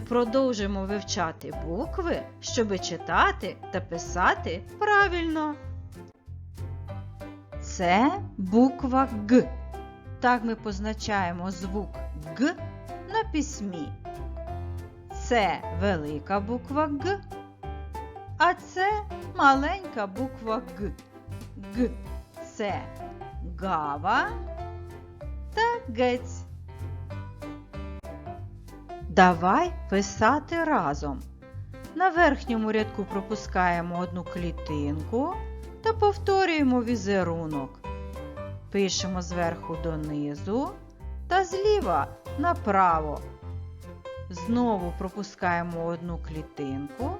продовжимо вивчати букви, щоби читати та писати правильно. Це буква Г. Так ми позначаємо звук Г на письмі. Це велика буква Г, а це маленька буква Г. Г це гава та гець. Давай писати разом. На верхньому рядку пропускаємо одну клітинку та повторюємо візерунок. Пишемо зверху донизу та зліва направо. Знову пропускаємо одну клітинку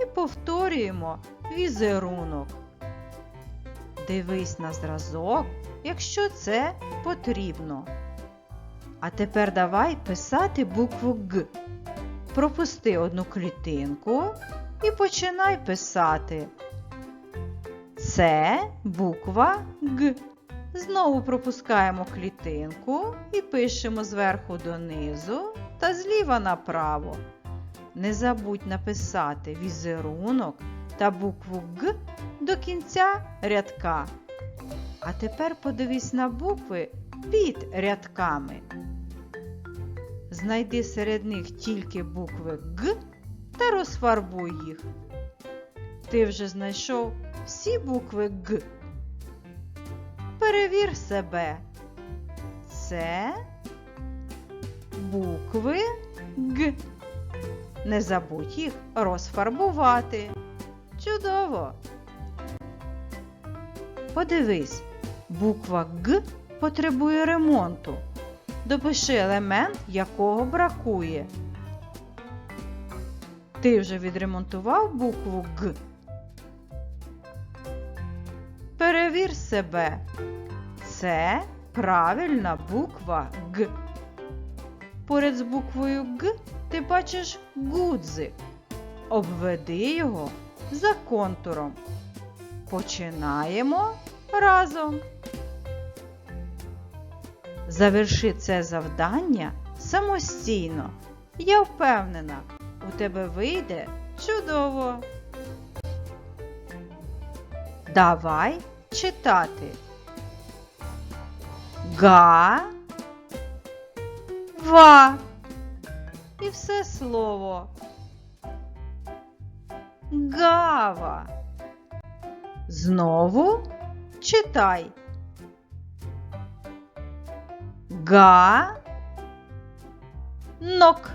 і повторюємо візерунок. Дивись на зразок, якщо це потрібно. А тепер давай писати букву Г. Пропусти одну клітинку і починай писати. Це буква Г. Знову пропускаємо клітинку і пишемо зверху донизу та зліва направо. Не забудь написати візерунок та букву Г до кінця рядка. А тепер подивись на букви під рядками. Знайди серед них тільки букви Г та розфарбуй їх. Ти вже знайшов всі букви Г. Перевір себе. Це букви Г. Не забудь їх розфарбувати. Чудово! Подивись, буква Г потребує ремонту. Допиши елемент, якого бракує. Ти вже відремонтував букву Г. Перевір себе. Це правильна буква Г. Поряд з буквою Г ти бачиш гудзик. Обведи його за контуром. Починаємо разом. Заверши це завдання самостійно. Я впевнена, у тебе вийде чудово. Давай читати. Га. Ва. І все слово. Гава. Знову читай. Га. Нок.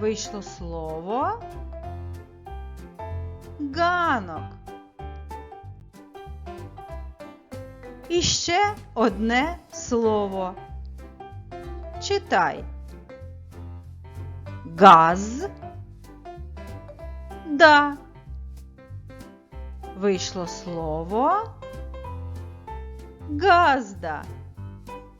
Вийшло слово. Ганок. І ще одне слово. Читай. Газ. Да. Вийшло слово. Газда.